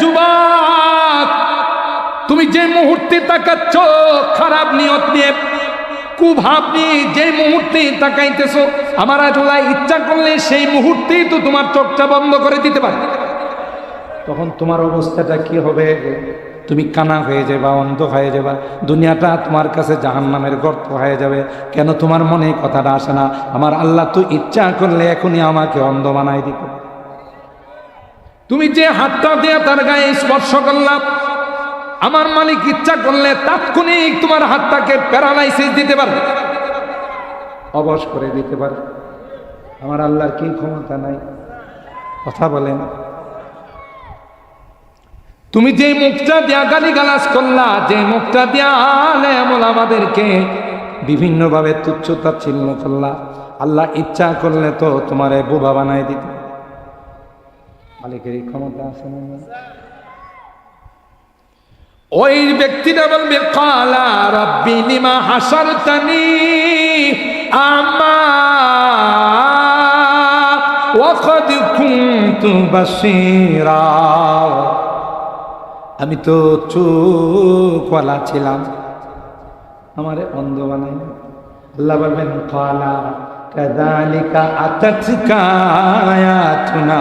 যুবক, তুমি যে মুহূর্তে তাকাচ্ছ, খারাপ নিয়ত নিয়ে, কুভাব যে মুহূর্তে তাকাইতেছো, আমার আল্লাহ ইচ্ছা করলে সেই মুহূর্তেই তো তোমার চোখটা বন্ধ করে দিতে পারে। তখন তোমার অবস্থাটা কি হবে? তুমি কানা হয়ে যাবা, অন্ধ হয়ে যাবা, দুনিয়াটা তোমার কাছে জাহান্নামের গর্ত হয়ে যাবে। কেন তোমার মনে কথাটা আসে না? আমার আল্লাহ তো ইচ্ছা করলে এখনই আমাকে অন্ধ বানাই দিত। তুমি যে হাতটা দিয়ে তার গায়ে স্পর্শ করলাম আমার মালিক ইচ্ছা করলে তাৎক্ষণিক তোমার হাতটাকে প্যারালাইসিস দিতে পারে। অবশ করে দিতে পারে। আমার আল্লাহর কি ক্ষমতা নাই? কথা বলেন। তুমি যে মুখটা দিয়া গালি গালাজ করলা যে মুখটা দিয়া এমন আমাদেরকে বিভিন্নভাবে তুচ্ছতা ছিন্ন করলা আল্লাহ ইচ্ছা করলে তো তোমার বোবা বানাই দিত। মালিকের এই ক্ষমতা আছে না ওই ব্যক্তিটা বলবে, কালা রব্বি লিমা হাসারতানি আমা ওয়াকাদ কুনতু আমি তো চোখওয়ালা ছিলাম। আমারে অন্ধ বানাই আল্লাহ বলবেন, কালা كذلك أتتك آياتنا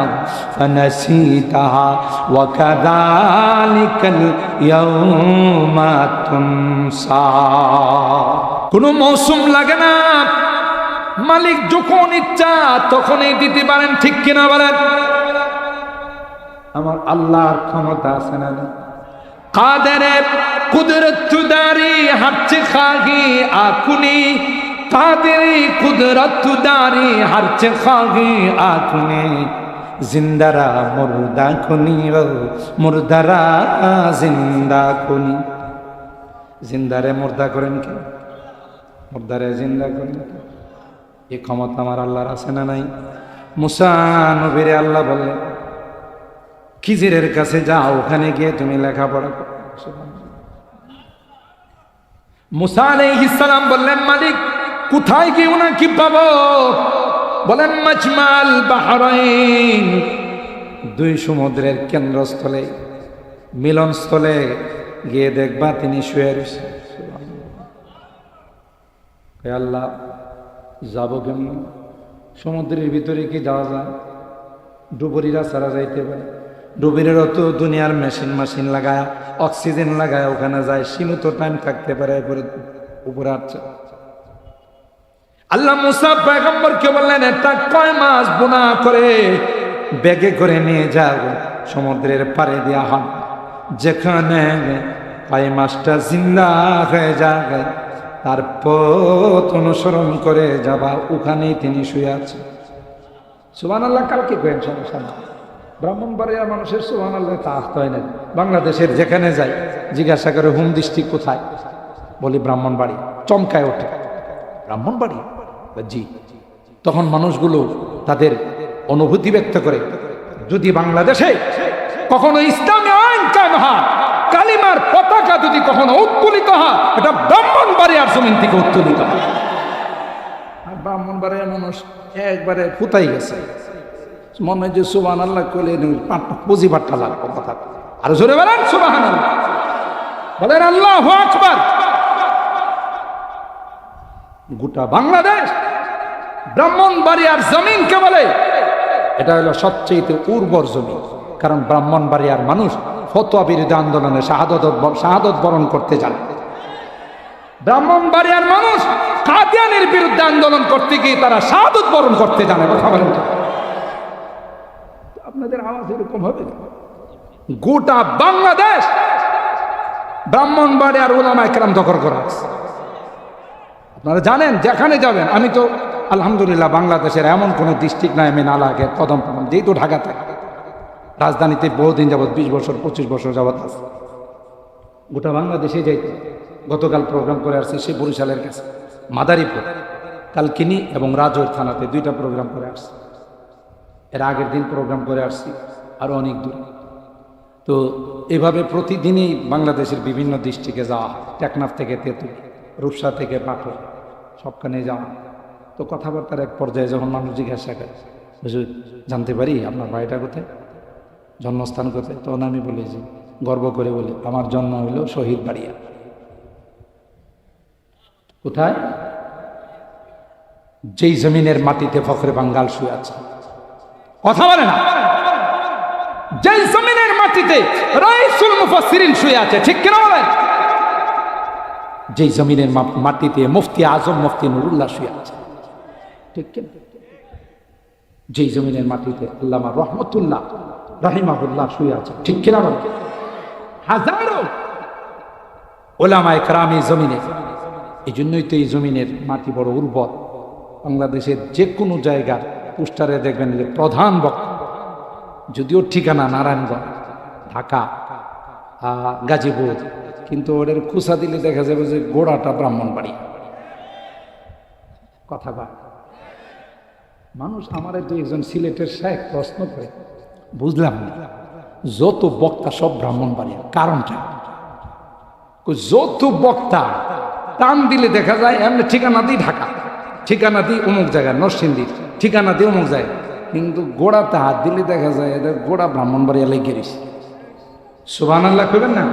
فنسيتها وكذلك اليوم تنسى কোনো মৌসুম লাগে না মালিক যখন ইচ্ছা তখনই দিতে পারেন ঠিক কিনা বলেন আমার আল্লাহর ক্ষমতা আছে না কাদের কুদরত দারি হাচ্ছে খাগি আকুনি কাদের কুদরত দারি হারছে খাগি আকুনি জিন্দারা মুর্দা খুনি মুর্দারা জিন্দা খুনি। জিন্দারে মুর্দা করেন কে? মুর্দারে জিন্দা করেন এই ক্ষমতা আমার আল্লাহর আছে না নাই? মুসা নবীরে আল্লাহ বললেন, খিজিরের কাছে যাও, ওখানে গিয়ে তুমি লেখাপড়া করো। মুসা আলাইহিসসালাম বললেন, মালিক কোথায় গিয়ে ওনাকে পাবো? বলেন মজমাল বাহরাইন, দুই সমুদ্রের কেন্দ্রস্থলে, মিলনস্থলে গিয়ে দেখবা তিনি শুয়ে রয়েছে। আল্লাহ, যাব কেমন? সমুদ্রের ভিতরে কি যাওয়া যায়? ডুবুরিরা ছাড়া যাইতে পারে। ডুবুরিরও তো দুনিয়ার মেশিন মেশিন লাগায়, অক্সিজেন লাগায় ওখানে যায়, সীমিত টাইম থাকতে পারে উপরে উপরে আল্লাহ মুসা পেগম্বরকে বললেন এটা কয় মাস বোনা করে ব্যাগে করে নিয়ে যাও, সমুদ্রের পারে দেওয়া হন। যেখানে কয় মাসটা জিন্দা হয়ে যাবে, তার পথ অনুসরণ করে যাবা, ওখানেই তিনি শুয়ে আছেন সুবান আল্লাহ কালকে কয়েন সমস্যা না ব্রাহ্মণবাড়িয়া মানুষের সুবান আল্লাহ তা আসতে হয় না বাংলাদেশের যেখানে যাই, জিজ্ঞাসা করে, হুম ডিস্ট্রিক্ট কোথায়? বলি, ব্রাহ্মণবাড়ি। চমকায় ওঠে। ব্রাহ্মণবাড়ি? জি। তখন মানুষগুলো তাদের অনুভূতি ব্যক্ত করে, যদি বাংলাদেশে কখনো ইসলামী আইন কায়ম হয়, কালিমার পতাকা যদি কখনো উত্তোলিত হয়, এটা ব্রাহ্মণ ব্রাহ্মণবাড়িয়ার জমিন থেকে উত্তোলিত হয়। ব্রাহ্মণবাড়িয়ার মানুষ একবারে ফুতাই গেছে। মনে হয় যে সুবান আল্লাহ করলে পুঁজি পাট্টা লাগবে কথা। আর জোরে বলেন সুবাহ বলেন আল্লাহ আকবার। গোটা বাংলাদেশ ব্রাহ্মণবাড়িয়ার জমিনকে বলে, এটা হলো সবচেয়ে উর্বর জমিন। কারণ ব্রাহ্মণবাড়িয়ার মানুষ ফতোয়া বিরোধী আন্দোলনে শাহাদত শাহাদত বরণ করতে যান ব্রাহ্মণবাড়িয়ার মানুষ কাদিয়ানের বিরুদ্ধে আন্দোলন করতে গিয়ে তারা শাহাদত বরণ করতে জানে, কথা বলেন। আপনাদের আওয়াজ এরকম হবে? গোটা বাংলাদেশ ব্রাহ্মণবাড়িয়ার ওলামা একরাম দখল করা আছে। আপনারা জানেন যেখানে যাবেন। আমি তো আলহামদুলিল্লাহ বাংলাদেশের এমন কোনো ডিস্ট্রিক্ট নাই, আমি না লাগে কদম কদম যেহেতু ঢাকা থাকে। রাজধানীতে বহুদিন যাবৎ, বিশ বছর, পঁচিশ বছর যাবৎ আছে। গোটা বাংলাদেশে যাইতে গতকাল প্রোগ্রাম করে আসছি সে বরিশালের কাছে, মাদারীপুর। কালকিনি এবং রাজৈর থানাতে দুইটা প্রোগ্রাম করে আসছি। এর আগের দিন প্রোগ্রাম করে আসছি আরও অনেক দূর। তো এভাবে প্রতিদিনই বাংলাদেশের বিভিন্ন ডিস্ট্রিক্টে যাওয়া টেকনাফ থেকে তেঁতুল, রূপসা থেকে পাথর। সবখানে যাওয়া তো কথাবার্তার এক পর্যায়ে যখন মানুষ জিজ্ঞাসা করে, হুজুর, জানতে পারি আপনার বাড়িটা কোথায়? জন্মস্থান কোথায়? তখন আমি বলেছি গর্ব করে বলি, আমার জন্ম হইল শহীদ বাড়িয়া। কোথায়? যেই জমিনের মাটিতে ফখরে বাঙ্গাল শুয়ে আছে। কথা বলে না। যেই জমিনের মাটিতে রাইসুল মুফাসসিরিন শুয়ে আছে, ঠিক কিনা বলেন? যেই জমিনের মাটিতে মুফতি আজম মুফতি নুরুল্লাহ শুয়ে আছে। ঠিক কিনা? যেই জমিনের মাটিতে আল্লামা রহমতুল্লাহ রাহিমাহুল্লাহ শুয়ে আছে, ঠিক কিনা বলেন হাজারো ওলামায় কারাম এই জমিনে। এই জন্যই তো এই জমিনের মাটি বড় উর্বর। বাংলাদেশের যে কোনো জায়গার পোস্টারে দেখবেন যে প্রধান বক্তা। যদিও ঠিকানা নারায়ণগঞ্জ, ঢাকা গাজীপুর কিন্তু ওদের খুসা দিলে দেখা যাবে যে গোড়াটা ব্রাহ্মণ বাড়ি। কথা বা মানুষ আমার দু একজন সিলেটের শেখ প্রশ্ন করে, বুঝলাম না, যত বক্তা সব ব্রাহ্মণ ব্রাহ্মণবাড়িয়া কারণটা যত বক্তা টান দিলে দেখা যায় এমনি ঠিকানা দিই ঢাকা, ঠিকানা দিই অমুক জায়গায়, নরসিংদী, ঠিকানা দিই অমুক জায়গায়, কিন্তু গোড়াতে হাত দিলে দেখা যায় এদের গোড়া ব্রাহ্মণ ব্রাহ্মণবাড়িয়া লেগে গেছে। আল্লাহ করবেন না?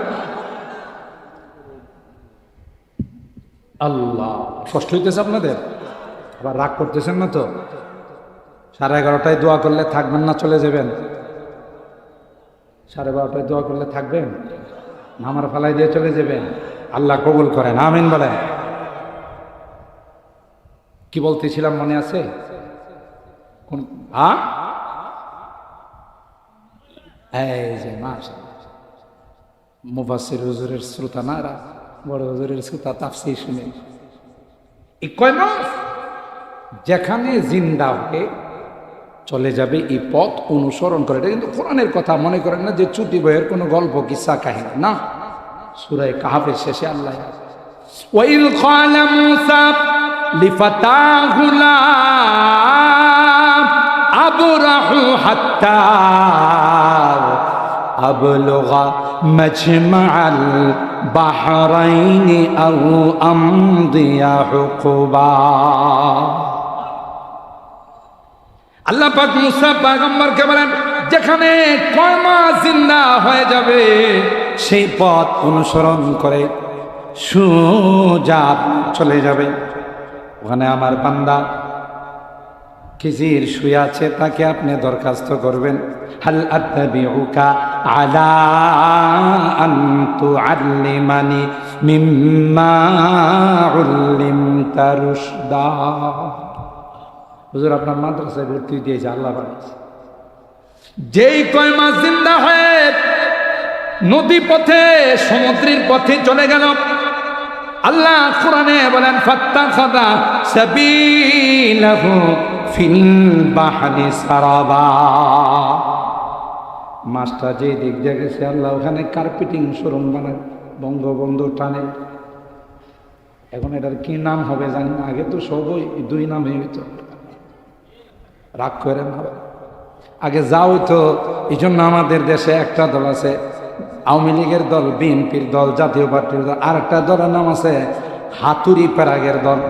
আল্লাহ। কষ্ট হইতেছে আপনাদের? আবার রাগ করতেছেন না তো? সাড়ে এগারোটায় দোয়া করলে থাকবেন না চলে যাবেন? সাড়ে বারোটায় দোয়া করলে থাকবেন? নামার ফালাই দিয়ে চলে যাবেন? আল্লাহ কবুল করেন, আমিন বলেন। কি বলতেছিলাম মনে আছে? কোন আ? এই যে মাস মুবাসির হুজুরের শ্রোতা না বড় হজরের সুতা তাপসি শুনে। এই কয় মাস? যেখানে জিন্দা হয়ে চলে যাবে এই পথ অনুসরণ করে। এটা কিন্তু কোরআনের কথা, মনে করেন না যে চুটি বইয়ের কোনো গল্প, কিসা কাহিনী। না, সুরায় কাহাফের শেষে আল্লাহ। ওয়াইল খালা মুসা লিফাতাহুলা আবরাহু হাত্তা أبلغ مجمع البحرين أو أمضي حقبا আল্লাহ পাক মুসা পাগম্বরকে বলেন যেখানে কয়মা জিন্দা হয়ে যাবে সেই পথ অনুসরণ করে সুজা চলে যাবে ওখানে আমার বান্দা খিজির শুয়ে আছে, তাকে আপনি দরখাস্ত করবেন। হাল আত্তাবিউকা আলা আন তুআল্লিমানি মিম্মা উল্লিমতা রুশদা। আপনার মাদ্রাসায় ভর্তি দিয়েছে আল্লাহ বানাইছে। যেই কয় মাস জিন্দা হয়ে নদী পথে, সমুদ্রের পথে চলে গেল। আল্লাহ কোরআনে বলেন ফাত্তা খাদা সাবিলাহু ফিল বাহরি সারাবা। মাছটা যে দিক দিয়ে গেছে, আল্লাহ ওখানে কার্পেটিং শোরুম বানায়, বঙ্গবন্ধু টানে। এখন এটার কি নাম হবে জানি না, আগে তো সবই দুই নামে হইতো। রাগ করেন হবে। আগে যাও তো, এই জন্য আমাদের দেশে একটা দল আছে, আওয়ামী লীগের দল, বিএনপির দল, জাতীয় পার্টির দল আর একটা দলের নাম আছে হাতুরি প্যারাগের দল।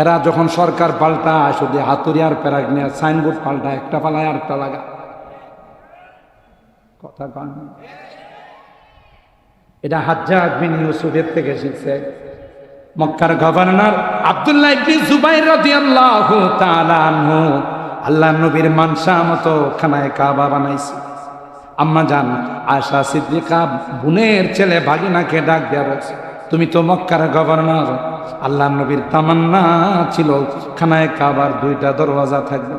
এরা যখন সরকার পাল্টায়, শুধু হাতুরি আর প্যারাগ নিয়ে সাইনবোর্ড পাল্টায়, একটা পালায় আর একটা লাগা কথা কন। এটা হাজ্জাজ বিন ইউসুফের থেকে শিখছে। মক্কার গভর্নর আব্দুল্লাহ ইবনে জুবাইর রাদিয়াল্লাহু তাআলা আনহু আল্লাহ নবীর মানসা মতো খানায় কাবা বানাইছে। আম্মা জান, আয়সা সিদ্দিকা বোনের ছেলে ভাগিনাকে ডাক দেওয়া রয়েছে। তুমি তো মক্কার গভর্নর। আল্লাহ নবীর তামান্না ছিল। খানায় কাবার দুইটা দরওয়াজা থাকবে।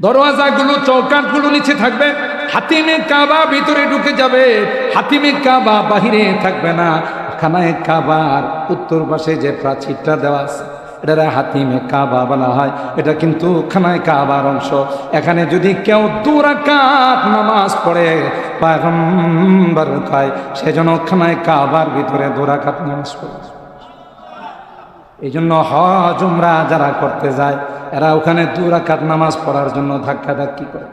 দরওয়াজাগুলো চৌকাটগুলো নিচে থাকবে। হাতিমে কাবা ভিতরে ঢুকে যাবে। হাতিমে কাবা বাহিরে থাকবে না। খানায় কাবার উত্তর পাশে যে প্রাচীরটা দেওয়া আছে এটা হাতিমে কাবা বলা হয়। এটা কিন্তু খানায় কাবার অংশ। এখানে যদি কেউ দুরাকাত নামাজ পড়ে, পায়গম্বর খায় সেজন্য খানায় কাবার ভিতরে দুরাকাত নামাজ পড়ে। এই জন্য হজ, উমরা যারা করতে যায়, এরা ওখানে দু রাকাত নামাজ পড়ার জন্য ধাক্কা ধাক্কি করে?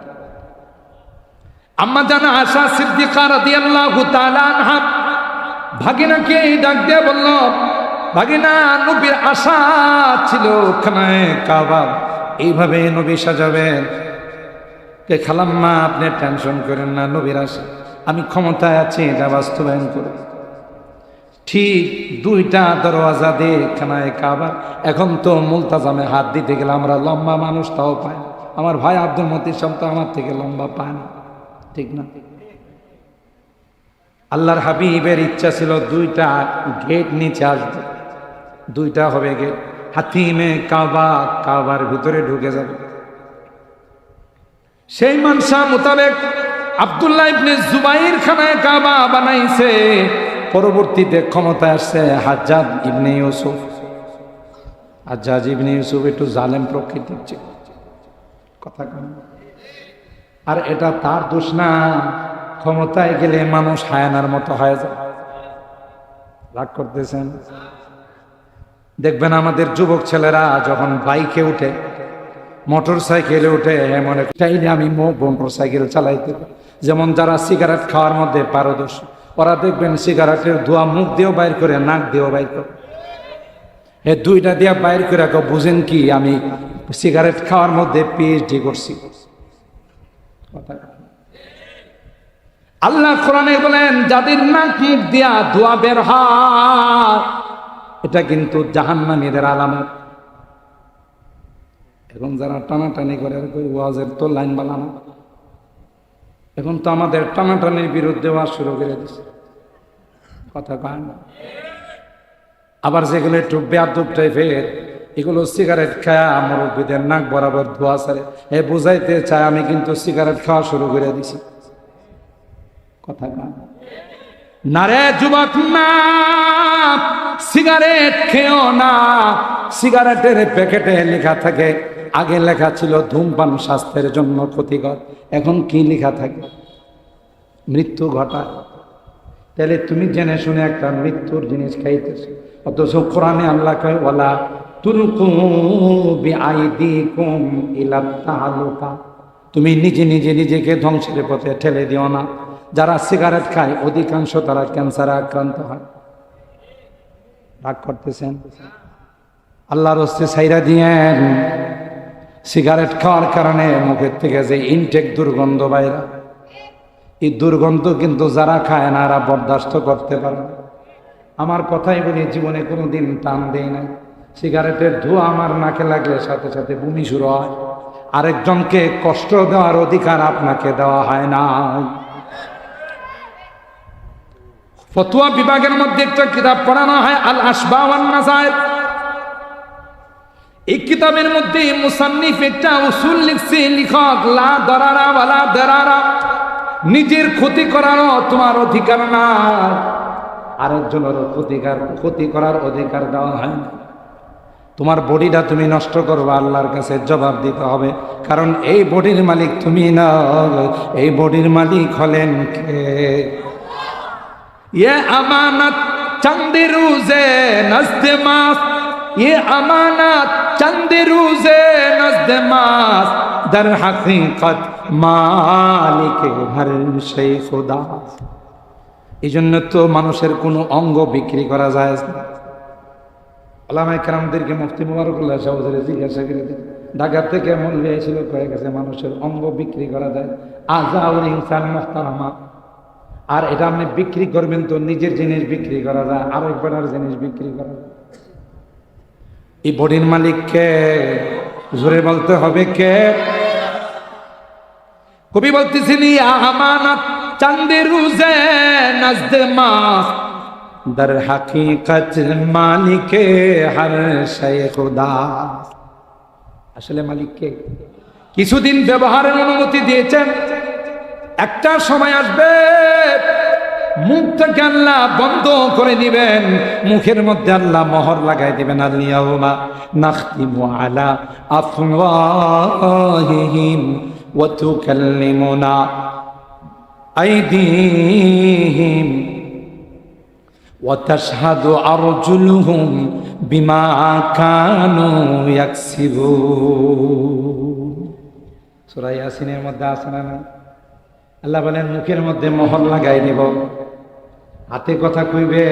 আম্মা জানা আশা সিদ্দিকা রাদিয়াল্লাহু তাআলা আনহা, ভাগিনাকে ডাক দিয়ে বলল ভাগিনা নবীর আশা ছিল ওখানে কাবা। এইভাবে নবী সাজাবেন। কে খালাম্মা, আপনি টেনশন করেন না, নবীর আশা। আমি ক্ষমতায় আছি, এটা বাস্তবায়ন করব। ঠিক দুইটা দরওয়াজা দিয়ে খানায় কাবা। এখন তো মুলতাজামে হাত দিতে গেলে আমরা লম্বা মানুষ, তাও পাই আমার ভাই আব্দুল মতির সব তো আমার থেকে লম্বা পায় না। ঠিক না? আল্লাহর হাবিবের ইচ্ছা ছিল দুইটা গেট নিচে আসবে। দুইটা হবে গেট হাতিমে কাবা, কাবার ভিতরে ঢুকে যাবে। সেই মানসা মোতাবেক আব্দুল্লাহ ইবনে জুবাইর খানায় কাবা বানাইছে। পরবর্তীতে ক্ষমতায় আসছে হাজ্জাদ ইবনে ইউসুফ। হাজ্জাজ ইবনে ইউসুফ একটু জালেম প্রকৃতির কথা কন। আর এটা তার দোষ না, ক্ষমতায় গেলে মানুষ হায়ানার মতো হয়ে যায়। রাগ করতেছেন? দেখবেন আমাদের যুবক ছেলেরা যখন বাইকে উঠে মোটর সাইকেলে উঠে এমন চাইলে আমি মোটর সাইকেল চালাইতে যেমন যারা সিগারেট খাওয়ার মধ্যে পারদর্শী, ওরা দেখবেন সিগারেটের ধোয়া মুখ দিয়েও বাইর করে, নাক দিয়েও বাইর করে। এ দুইটা দিয়া বাইর করে বুঝেন কি, আমি সিগারেট খাওয়ার মধ্যে পিএইচডি করছি। আল্লাহ কোরআনে বলেন, যাদের নাক মুখ দিয়া ধোয়া বের হয় এটা কিন্তু জাহান্নামীদের আলামত। এখন যারা টানাটানি করে, আর কই ওয়াজের তো লাইন বানানো এখন তো আমাদের টানাটানির বিরুদ্ধে ওয়াজ শুরু করে দিছে। কথা কয় না। আবার যেগুলো একটু বেয়াদব টাইপের, এগুলো সিগারেট খায়া মুরব্বীদের নাক বরাবর ধোয়া সারে এ বুঝাইতে চায়, আমি কিন্তু সিগারেট খাওয়া শুরু করে দিছি। কথা কয়। না। রে যুবক না সিগারেট খেও না। সিগারেটের প্যাকেটে লেখা থাকে, আগে লেখা ছিল ধূমপান স্বাস্থ্যের জন্য ক্ষতিকর, এখন কি লেখা থাকে? মৃত্যু ঘটায়। তাহলে তুমি জেনে শুনে একটা মৃত্যুর জিনিস খাইতেছ। অথচ কোরআনে আল্লাহ কয় তাহালুকা। তুমি নিজে নিজে নিজেকে ধ্বংসের পথে ঠেলে দিও না। যারা সিগারেট খায়, অধিকাংশ তারা ক্যান্সারে আক্রান্ত হয়। রাগ করতেছেন। আল্লাহর হস্তে সাইরা দিয়েন। সিগারেট খাওয়ার কারণে মুখের থেকে যে ইনটেক দুর্গন্ধ বাইরা। এই দুর্গন্ধ কিন্তু যারা খায় না, এরা বরদাস্ত করতে পারে আমার কথাই বলি, জীবনে কোনো দিন টান দেয় না সিগারেটের ধোঁয়া আমার নাকে লাগলে সাথে সাথে বমি শুরু হয়। আরেকজনকে কষ্ট দেওয়ার অধিকার আপনাকে দেওয়া হয় না ফতুয়া বিভাগের মধ্যে একটা কিতাব পড়ানো হয় আল আসবাওয়ান এই কিতাবের মধ্যে মুসান্নিফ একটা উসুল লিখছে, লিখক, লা দরারা ওয়ালা দরারা নিজের ক্ষতি করারও তোমার অধিকার না আরেকজনের ক্ষতিকার, ক্ষতি করার অধিকার দেওয়া হয় না। তোমার বডিটা তুমি নষ্ট করবে, আল্লাহর কাছে জবাব দিতে হবে। কারণ এই বডির মালিক তুমি না এই বডির মালিক হলেন কে? ये अमानत चंद रूजे नजद मास ये अमानत चंद रूजे नजद मास दर हकीकत मालिक हर সেই খুদা এই জন্য তো মানুষের কোনো অঙ্গ বিক্রি করা যায় না আলামাই কারামদেরকে মুফতি মুবারকুল্লাহ সাহুদের জিজ্ঞাসা করে দিন ঢাকা থেকে মূল্য ছিল কয়ে গেছে মানুষের অঙ্গ বিক্রি করা যায় আজাউল ইনসান মোহতারামা আর এটা আপনি বিক্রি করবেন তো নিজের জিনিস বিক্রি করা যায়, আর একবার জিনিস বিক্রি করা যায়। এই বডির মালিককে জোরে বলতে হবে কে? কবি বলতেছেন ইয়া আমানত চান্দে রুজে নজদে মাস, দর হাকিকত মালিকে হর শায় খুদা আসলে মালিককে কিছুদিন ব্যবহারের অনুমতি দিয়েছেন। একটা সময় আসবে মুখটাকে আল্লাহ বন্ধ করে দিবেন, মুখের মধ্যে আল্লাহ মোহর লাগাই দিবেন আল্লাহুমা নাখতিমু আলা আফওয়াহিহিম ওয়া তুকাল্লিমুনা আইদিহিম ওয়া তাশহাদু আরজুলুহুম বিমা কানু ইয়াকসিবুন সূরা ইয়াসিনের মধ্যে আছে না? আল্লাহ বলেন, মুখের মধ্যে মোহর লাগাই দিব। হাতে কথা কইবে,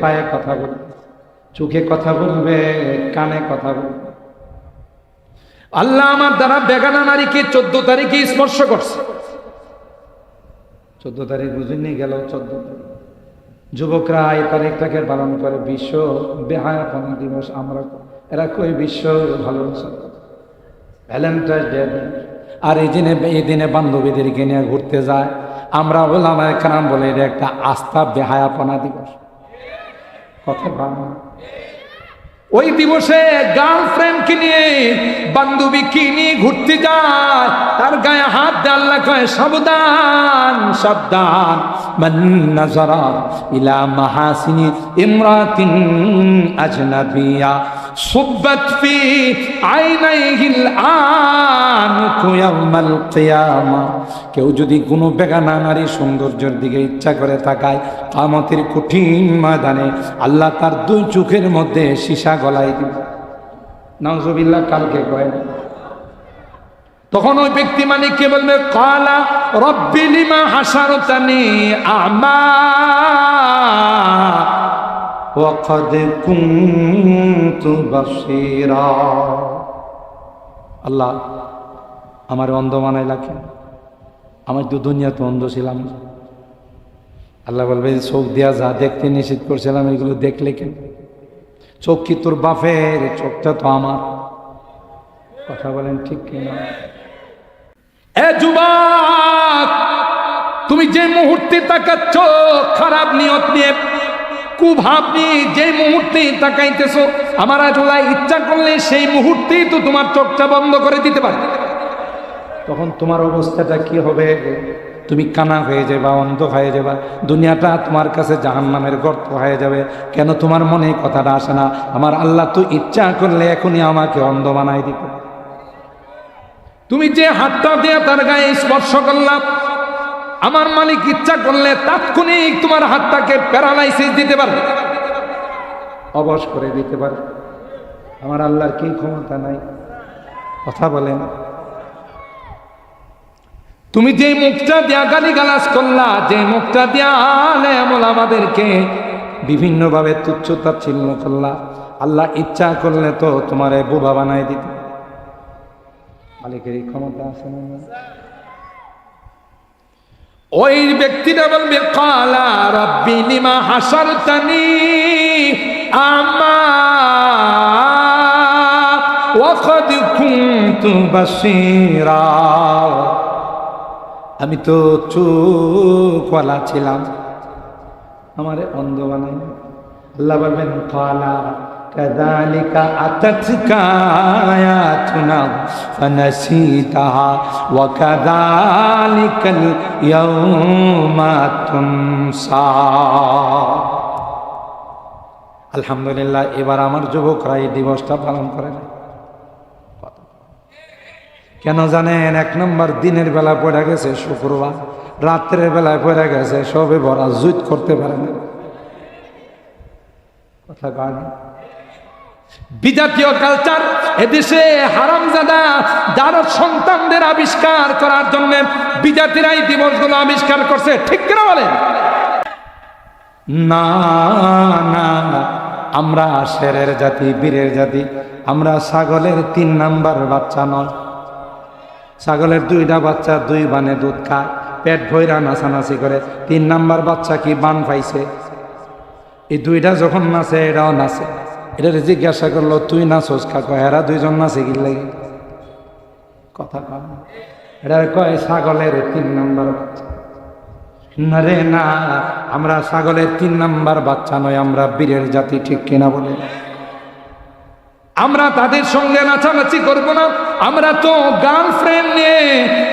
পায়ে কথা বলবে। চোখে কথা বলবে, কানে কথা বলবে। আল্লাহ আমার দ্বারা বেগানা নারীকে চোদ্দ তারিখে স্পর্শ করছে। চোদ্দ তারিখ বুঝিনি গেল চোদ্দ তারিখ। যুবকরা এই তারিখটাকে পালন করে বিশ্ব বেহায়াপনা দিবস, আমরা এরা কই বিশ্ব ভালোবাসা। ভ্যালেন্টাইন্স ডে আর এই দিনে এই দিনে বান্ধবীদেরকে নিয়ে ঘুরতে যায় আমরা বললাম কারণ বলে এটা একটা আস্থা বেহায়াপনা দিবস কথা ভালো না। ওই দিবসে গার্লফ্রেন্ডকে নিয়ে বান্ধবীকে নিয়ে ঘুরতে যায়? তার গায়ে হাত দিয়ে, আল্লাহ কয়, সাবধান সাবধান। মান নাজারা ইলা ইমরাতিন আজনাবিয়া। ফি আইনাইহিল আনকু ইয়াউমাল কিয়ামা। কেউ যদি কোনো বেগানা নারী সৌন্দর্যের দিকে ইচ্ছা করে তাকায় কামতের কঠিন ময়দানে আল্লাহ তার দুই চোখের মধ্যে সীসা গলায় দিব। নাউজুবিল্লাহ, কালকে কয় তখন ওই ব্যক্তি মানে কে বলবে? কালা রব্বিলিমা হাসারতানি আমা ওয়াকাদ আল্লাহ, আমার অন্ধ মানায় রাখেন আমার তো দুনিয়াতে অন্ধ ছিলাম আল্লাহ বলবে চোখ দিয়া যা দেখতে নিষেধ করছিলাম, এগুলো দেখলে কেন? চোখ কি তোর বাপের? চোখটা তো আমার। কথা বলেন ঠিক কিনা? এ যুবক, তুমি যে মুহূর্তে তাকাচ্ছ, খারাপ নিয়ত নিয়ে, কুভাব নিয়ে যে মুহূর্তে তাকাইতেছো, আমার আল্লাহ ইচ্ছা করলে সেই মুহূর্তেই তো তোমার চোখটা বন্ধ করে দিতে পারে। তখন তোমার অবস্থাটা কি হবে? তুমি কানা হয়ে যাবা, অন্ধ হয়ে যাবা, দুনিয়াটা তোমার কাছে জাহান নামের গর্ত হয়ে যাবে। কেন তোমার মনে কথাটা আসে না? আমার আল্লাহ তো ইচ্ছা করলে এখনই আমাকে অন্ধ বানাই দিত তুমি যে হাতটা দিয়ে তার গায়ে স্পর্শ করলাম, আমার মালিক ইচ্ছা করলে তাৎক্ষণিক তোমার হাতটাকে প্যারালাইসিস দিতে পারে অবশ করে দিতে পারে আমার আল্লাহর কি ক্ষমতা নাই? কথা বলেন। তুমি যে মুখটা দিয়া গালি গালাস করলা, যে মুখটা দিয়া আলে আমল আমাদেরকে বিভিন্নভাবে তুচ্ছতা তাচ্ছিল্য করলা, আল্লাহ ইচ্ছা করলে তো তোমার বোবা বানাই দিত। মালিকের এই ক্ষমতা আছে ওই ব্যক্তিটা বলবে, কালা রব্বি লিমা হাসারতানি আমা ওয়াকাদ কুনতু বাসীরা আমি তো চোখওয়ালা ছিলাম আমারে অন্ধ বানাই আল্লাহ বলবেন কালা كذلك أتتك آياتنا فنسيتها وكذلك اليوم تنسى আলহামদুলিল্লাহ এবার আমার যুবকরা এই দিবসটা পালন করে না কেন জানেন এক নম্বর দিনের বেলা পড়ে গেছে শুক্রবার রাত্রের বেলায় পড়ে গেছে সবে বড় জুত করতে পারে না। কথা বিজাতীয় কালচার এদেশে হারামজাদা যার সন্তানদের আবিষ্কার করার জন্য বিজাতিরা এই দিবসগুলো আবিষ্কার করছে ঠিক কিনা বলেন? না না আমরা শেরের জাতি বীরের জাতি আমরা ছাগলের তিন নাম্বার বাচ্চা নয়। ছাগলের দুইটা বাচ্চা, দুই বানে দুধ খায়, পেট ভৈরা নাচানাচি করে। তিন নাম্বার বাচ্চা কি বান পাইছে? এই দুইটা যখন নাচে এটাও নাচে। এটা জিজ্ঞাসা করল, তুই নাচোস কাকো? এরা দুইজন নাচে কি লাগে? কথা না। এটা কয়, ছাগলের তিন নাম্বার না রে, না, আমরা ছাগলের তিন নাম্বার বাচ্চা নয়, আমরা বীরের জাতি ঠিক কিনা বলে আমরা তাদের সঙ্গে নাচানাচি করব না। আমরা তো গার্লফ্রেন্ড নিয়ে,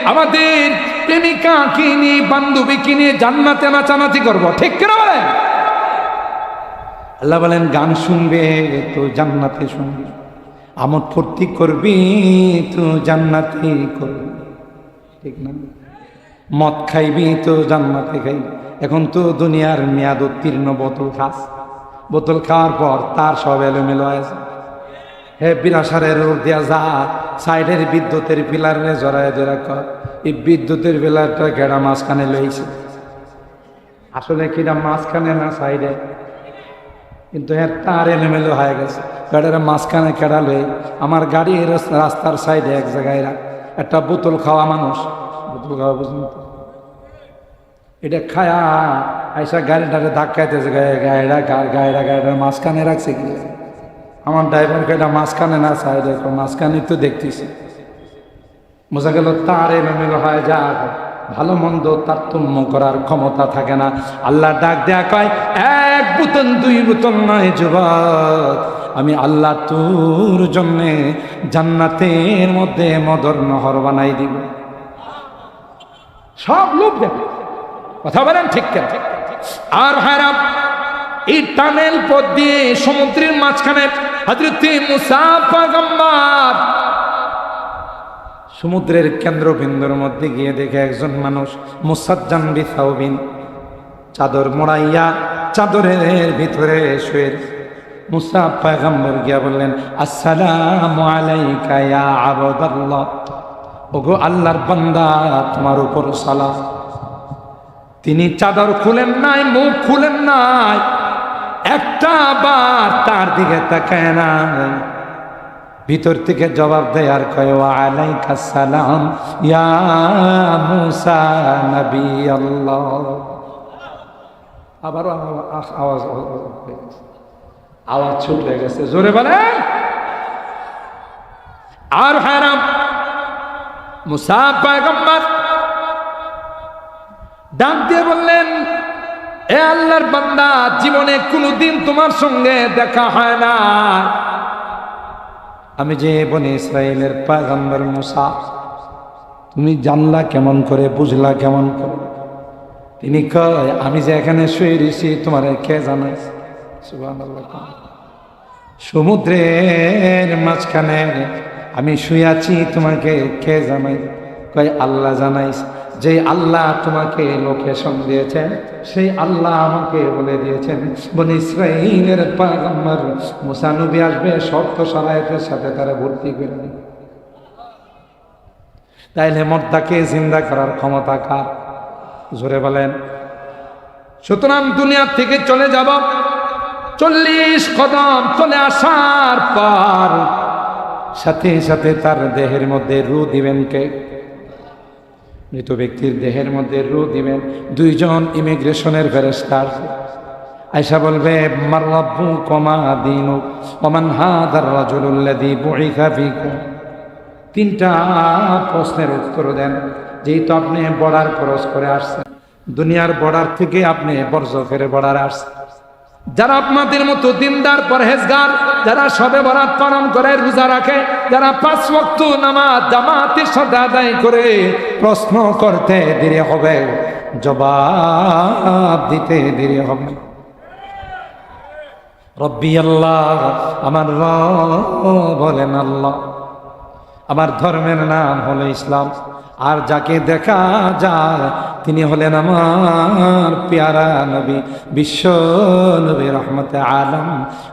আমাদের প্রেমিকা কিনে বান্ধবী কিনে জান্নাতে নাচানাচি করব, ঠিক কিনা বলেন? আল্লাহ বলেন, গান শুনবে তো জান্নাতে শুনবি। আমোদ ফুর্তি করবি তো জান্নাতে করবি। ঠিক না? মদ খাইবি তো জান্নাতে খাইবি। এখন তো দুনিয়ার মেয়াদ উত্তীর্ণ, বোতল খাস। বোতল খাওয়ার পর তার সব এলোমেলো আছে। হে বিরাসারের রোড দিয়া যা, সাইডের বিদ্যুতের পিলারে জড়ায় জোড়া কর। এই বিদ্যুতের পিলারটা গেড়া মাঝখানে লইছে। আসলে কিনা মাঝখানে না সাইডে? কিন্তু এর তার এলোমেলো হয়ে গেছে। গাড়ির মাঝখানে কেড়ালে আমার গাড়ি রাস্তার সাইডে এক জায়গায় রাখ। একটা বোতল খাওয়া মানুষ। বোতল খাওয়া বুঝলেন তো? এটা খায়া আইসা গাড়িটারে ধাক্কাইতেছে, গায়ে গাড়ি গাড়িটা গাড়িটার মাঝখানে রাখছে কি? আমার ড্রাইভারকে এটা মাঝখানে না সাইডে মাঝখানে তো দেখতেছি। বোঝা গেল তার এলোমেলো হয়, যা ভালো মন্দ তারতম্য করার ক্ষমতা থাকে না। আল্লাহ ডাক দেয়া কয়, এক বুতন দুই বুতন নয় যুবক। আমি আল্লাহ তোর জন্যে জান্নাতের মধ্যে মদর নহর বানাই দিব। সব লোক দেখে কথা বলেন ঠিক কেন? আর হারাম এই টানেল পথ দিয়ে সমুদ্রের মাঝখানে হজরত মুসা সমুদ্রের কেন্দ্রবিন্দুর মধ্যে গিয়ে দেখে একজন মানুষ মুসাজ্জান বিথাউবিন চাদর মোড়াইয়া চাদরের ভিতরে শুয়ে মুসা পায়গাম্বর গিয়া বললেন, আসসালামু আলাইকা ইয়া আবদাল্লাহ। ওগো আল্লাহর বান্দা, তোমার উপর সালাম। তিনি চাদর খুলেন নাই, মুখ খুলেন নাই। একটা বার তার দিকে তাকায় না। ভিতর থেকে জবাব দেয়, আর কয় আলাইকা সালাম, ইয়া মুসা নবী আল্লাহ আবারও আওয়াজ আওয়াজ ছুট হয়ে গেছে। জোরে বলে আর হারাম, মুসা পায়গম্বর ডাক দিয়ে বললেন এ আল্লাহর বান্দা, জীবনে কোনোদিন তোমার সঙ্গে দেখা হয় না। আমি যে বনে ইসরায়েলের পায়গম্বর মুসা, তুমি জানলা কেমন করে, বুঝলা কেমন করে? তিনি কয়, আমি যে এখানে শুয়ে রয়েছি, তোমার কে জানাই সমুদ্রের মাঝখানে আমি শুয়ে আছি, তোমাকে কে জানাই কয়, আল্লাহ জানাইস যে আল্লাহ তোমাকে লোকেশন দিয়েছেন, সেই আল্লাহ আমাকে বলে দিয়েছেন বলে ইসরাইলের পাগম্বর মুসানবী আসবে শর্ত সারায়তের সাথে তারা ভর্তি করে। তাইলে মর্দাকে জিন্দা করার ক্ষমতা কার? জোরে বলেন। সুতরাং দুনিয়া থেকে চলে যাব। চল্লিশ কদম চলে আসার পর সাথে সাথে তার দেহের মধ্যে রু দিবেন কে? মৃত ব্যক্তির দেহের মধ্যে রু দিবেন। দুইজন ইমিগ্রেশনের ফেরেস্তার আয়সা বলবে, মার রব্বু কমা দিনু ওমান হাদার রাজুলুল্লাযী বুইসা ফীকুম। তিনটা প্রশ্নের উত্তর দেন, যেহেতু আপনি বর্ডার ক্রস করে আসছেন। দুনিয়ার বর্ডার থেকে আপনি বর্জ ফেরে বর্ডার আসছেন। যারা আপনাদের মতো দিনদার, পরহেজগার, যারা সবে বরাত পালন করে, রোজা রাখে, যারা পাঁচ ওয়াক্ত নামাজ জামাতের সাথে আদায় করে প্রশ্ন করতে দেরি হবে, জবাব দিতে দেরি হবে। রব্বি আল্লাহ, আমার রব বলেন আল্লাহ। আমার ধর্মের নাম হলো ইসলাম। আর যাকে দেখা যায়, তিনি হলেন আমার পেয়ারা নবী, বিশ্ব নবী রহমতে আলম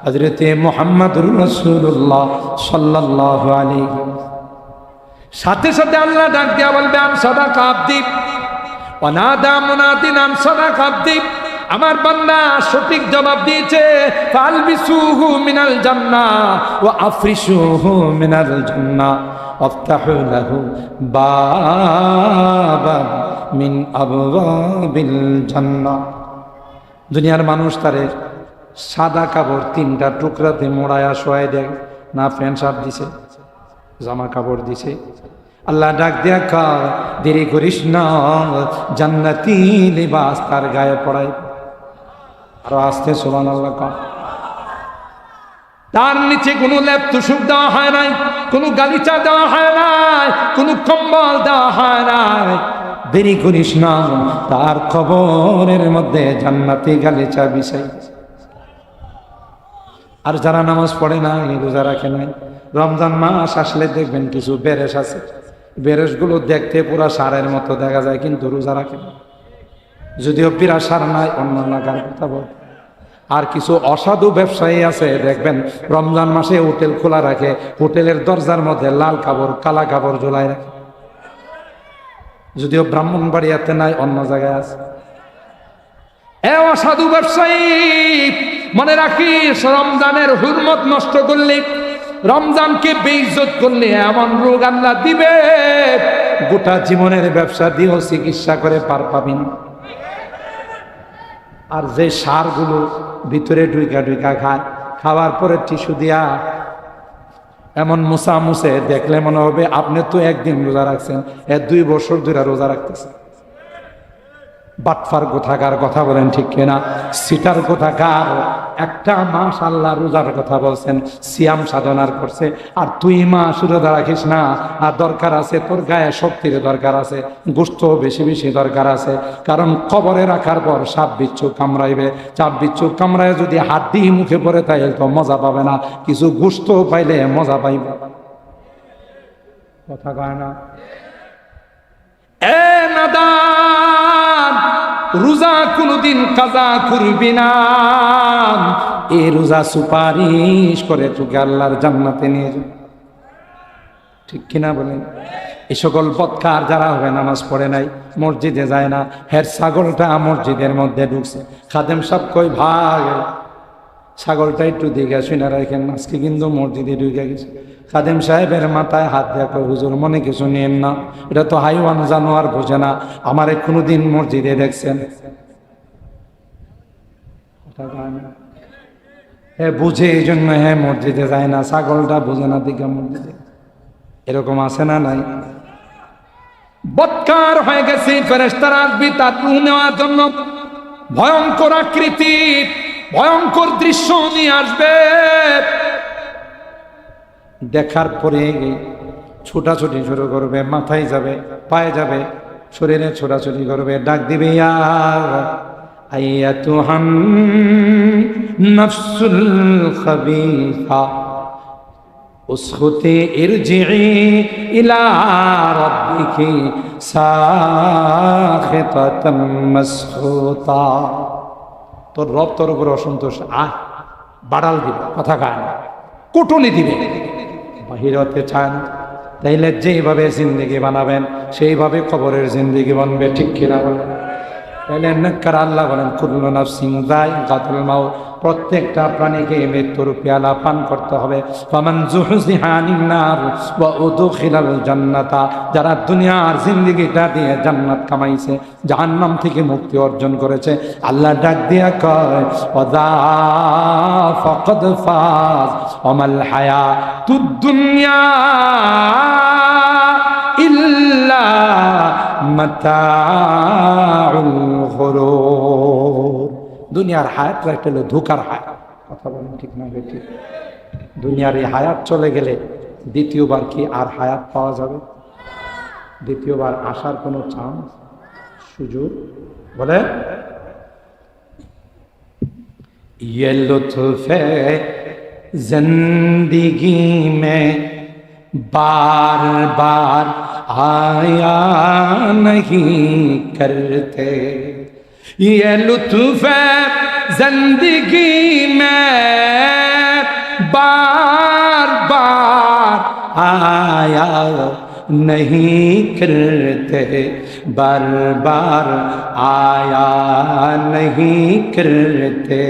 হজরতে মোহাম্মদুর রসুল্লাহ সাল্লাহ আলী সাথে সাথে আল্লাহ ডাক দিয়া বলবে, আম সদা কাবদীপ অনাদা মুনাদিন, আম সদা কাবদীপ আমার বান্দা সঠিক জবাব দিয়েছে, ফালবিসুহু মিনাল জান্নাহ ওয়া আফরিসুহু মিনাল জান্নাহ দুনিয়ার মানুষ তারে সাদা কাপড় তিনটা টুকরাতে মোড়ায়া শোয়াই দেয়, না প্যান্ট শার্ট দিছে, জামা কাপড় দিছে। আল্লাহ ডাক কা দেরি করিস না, জান্নাতি লিবাস তার গায়ে পড়াই আরও আসতে সোমান আল্লাহ তার নিচে কোনো ল্যাপ তুষুক দেওয়া হয় নাই, কোনো গালিচা দেওয়া হয় নাই, কোনো কম্বল দেওয়া হয় নাই। দেরি করিস না, তার খবরের মধ্যে জান্নাতি গালিচা বিষয়। আর যারা নামাজ পড়ে না রোজা রাখে নাই, রমজান মাস আসলে দেখবেন কিছু বেরেস আছে। বেরেসগুলো দেখতে পুরা সারের মতো দেখা যায়, কিন্তু রোজা রাখে না। যদিও পিরা সার নাই অন্য লাগার কথা বল। আর কিছু অসাধু ব্যবসায়ী আছে, দেখবেন, রমজান মাসে হোটেল খোলা রাখে, হোটেলের দরজার মধ্যে লাল কাপড়, কালা কাপড় ঝোলায় রাখে। যদিও ব্রাহ্মণবাড়িয়াতে নাই, অন্য জায়গায় আছে। এ অসাধু ব্যবসায়ী, মনে রাখিস, রমজানের হুরমত নষ্ট করলে, রমজানকে বেইজ্জত করলে এমন রোগ আল্লাহ দিবে, গোটা জীবনের ব্যবসা দিয়েও চিকিৎসা করে পার পাবি না। আর যে সারগুলো ভিতরে ঢুইকা ঢুইকা খায়। খাওয়ার পরে টিস্যু দিয়া এমন মুসা মুসে দেখলে মনে হবে আপনি তো একদিন রোজা রাখছেন, এ দুই বছর ধরে রোজা রাখতেছেন। বাটফার কোথাকার কথা বলেন ঠিক কিনা? সিটার কোথাকার একটা মাস আল্লাহ রোজার কথা বলছেন, সিয়াম সাধনার করছে। আর তুই মাস রোজা রাখিস না। আর দরকার আছে, তোর গায়ে শক্তির দরকার আছে গোস্ত বেশি বেশি দরকার আছে। কারণ কবরে রাখার পর সাপ বিচ্ছু কামড়াইবে। চাপ বিচ্ছু কামড়ায় যদি হাত হাড্ডি মুখে পড়ে তাই তো মজা পাবে না। কিছু গোস্ত পাইলে মজা পাইবে। কথা কয় না? এ নাদান, রোজা কোনদিন কাজা করবি না। এ রোজা সুপারিশ করে তোকে আল্লাহর জান্নাতে নিয়ে যাবে। ঠিক কিনা বলেন? এই সকল বৎকার যারা হবে, নামাজ পড়ে নাই, মসজিদে যায় না, হের ছাগলটা মসজিদের মধ্যে ঢুকছে। খাদেম সব কই ভাগ ছাগলটা একটু দিকে শুনে রাখেন আজকে কিন্তু মসজিদে ঢুকে গেছে। খাদেম সাহেবের মাথায় হাত কয়, হুজুর, মনে কিছু নিয়েন না। এটা তো হাইওয়ান জানোয়ার বোঝে না। আমারে কোনোদিন মসজিদে দেখছেন? হ্যাঁ বুঝে এই জন্য হ্যাঁ মসজিদে যায় না। ছাগলটা বুঝে না দিকে মসজিদে। এরকম আছে না নাই? বৎকার হয়ে গেছে ফেরেস্তার আসবি তার নেওয়ার জন্য। ভয়ঙ্কর আকৃতি ভয়ঙ্কর দৃশ্য নিয়ে আসবে দেখার পরে ছোটাছুটি শুরু করবে মাথায় যাবে পায়ে যাবে শরীরে ছোটাছুটি করবে ডাক দিবে ইয়ার আইয়াতুহান নফসুল খাবিসা اسخطي ارجعي إلى ربك ساخطة مسخوطة তোর রব তোর উপরে অসন্তোষ। আহ, বাড়াল দিবে, কথা গায় না। কুটুলি দিবে। বাহির হতে চায় না তাইলে যেইভাবে জিন্দিগি বানাবেন, সেইভাবে খবরের জিন্দিগি বানবে, ঠিক কিনা বলেন প্রত্যেকটা প্রাণীকে মৃত্যুর পেয়ালা পান করতে হবে। জান্নাতা। যারা দুনিয়ার জিন্দেগিটা দিয়ে জান্নাত কামাইছে, জাহান্নাম থেকে মুক্তি অর্জন করেছে। আল্লাহ ডাক দিয়া কয় ফাজ, ওমাল হায়া তুদ দুনিয়া দুনিয়ার হায়াতটা একটা হলো ধোকার হায়াত। কথা বলেন ঠিক না বেটি দুনিয়ার এই হায়াত চলে গেলে দ্বিতীয়বার কি আর হায়াত পাওয়া যাবে? দ্বিতীয়বার আসার কোনো চান্স, সুযোগ? বলে یہ لطف زندگی মে بار आया नहीं करते। ये लुत्फ ज़िंदगी में बार बार आया नहीं करते। बार बार आया नहीं करते।